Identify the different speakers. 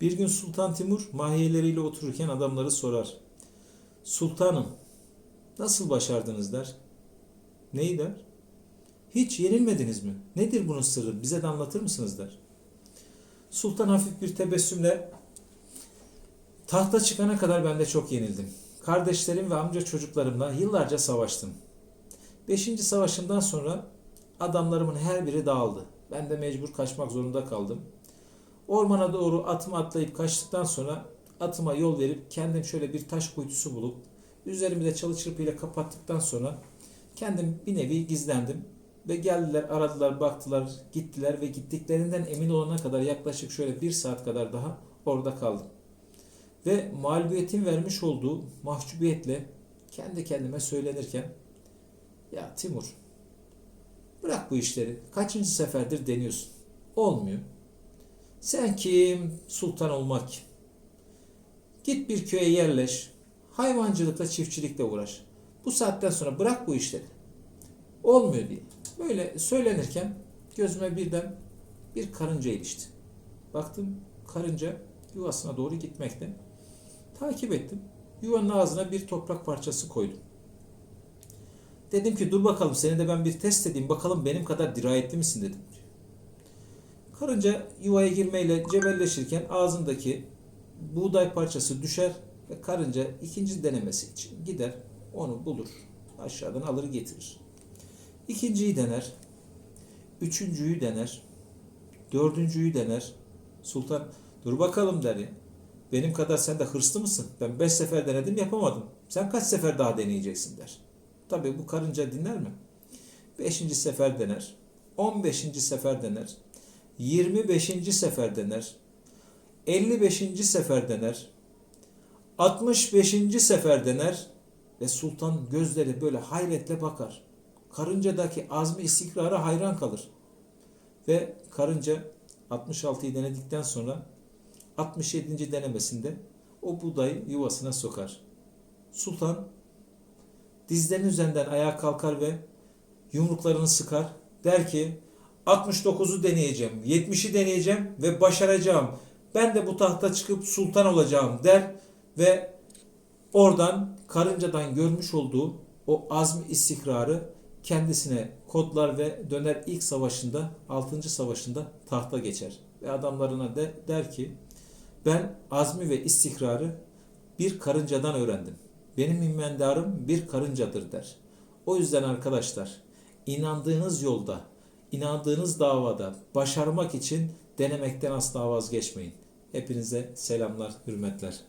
Speaker 1: Bir gün Sultan Timur mahiyeleriyle otururken adamları sorar. Sultanım nasıl başardınız der. Neyi der? Hiç yenilmediniz mi? Nedir bunun sırrı? Bize de anlatır mısınız der. Sultan hafif bir tebessümle tahta çıkana kadar ben de çok yenildim. Kardeşlerim ve amca çocuklarımla yıllarca savaştım. Beşinci savaşımdan sonra adamlarımın her biri dağıldı. Ben de mecbur kaçmak zorunda kaldım. Ormana doğru atımı atlayıp kaçtıktan sonra atıma yol verip kendim şöyle bir taş kuytusu bulup üzerimi de çalı çırpıyla kapattıktan sonra kendim bir nevi gizlendim. Ve geldiler, aradılar, baktılar, gittiler ve gittiklerinden emin olana kadar yaklaşık şöyle bir saat kadar daha orada kaldım. Ve mağlubiyetin vermiş olduğu mahcubiyetle kendi kendime söylenirken ya Timur bırak bu işleri. Kaçıncı seferdir deniyorsun. Olmuyor. Sen kim? Sultan olmak? Git bir köye yerleş. Hayvancılıkla, çiftçilikle uğraş. Bu saatten sonra bırak bu işleri. Olmuyor diye. Böyle söylenirken gözüme birden bir karınca ilişti. Baktım karınca yuvasına doğru gitmekte. Takip ettim. Yuvanın ağzına bir toprak parçası koydum. Dedim ki dur bakalım seni de ben bir test edeyim bakalım benim kadar dirayetli misin dedim. Karınca yuvaya girmeyle cebelleşirken ağzındaki buğday parçası düşer ve karınca ikinci denemesi için gider onu bulur aşağıdan alır getirir. İkinciyi dener, üçüncüyü dener, dördüncüyü dener. Sultan dur bakalım der ya. Benim kadar sen de hırslı mısın? Ben beş sefer denedim yapamadım. Sen kaç sefer daha deneyeceksin der. Tabii bu karınca dinler mi? Beşinci sefer dener. On beşinci sefer dener. Yirmi beşinci sefer dener. Elli beşinci sefer dener. Altmış beşinci sefer dener. Ve sultan gözleri böyle hayretle bakar. Karıncadaki azmi istikrara hayran kalır. Ve karınca 66'yı denedikten sonra 67. denemesinde o buğdayı yuvasına sokar. Sultan dizlerinin üzerinden ayağa kalkar ve yumruklarını sıkar. Der ki 69'u deneyeceğim, 70'i deneyeceğim ve başaracağım. Ben de bu tahta çıkıp sultan olacağım der ve oradan karıncadan görmüş olduğu o azmi istikrarı kendisine kodlar ve döner ilk savaşında 6. savaşında tahta geçer. Ve adamlarına de, der ki ben azmi ve istikrarı bir karıncadan öğrendim. Benim immendarım bir karıncadır der. O yüzden arkadaşlar inandığınız yolda, inandığınız davada başarmak için denemekten asla vazgeçmeyin. Hepinize selamlar, hürmetler.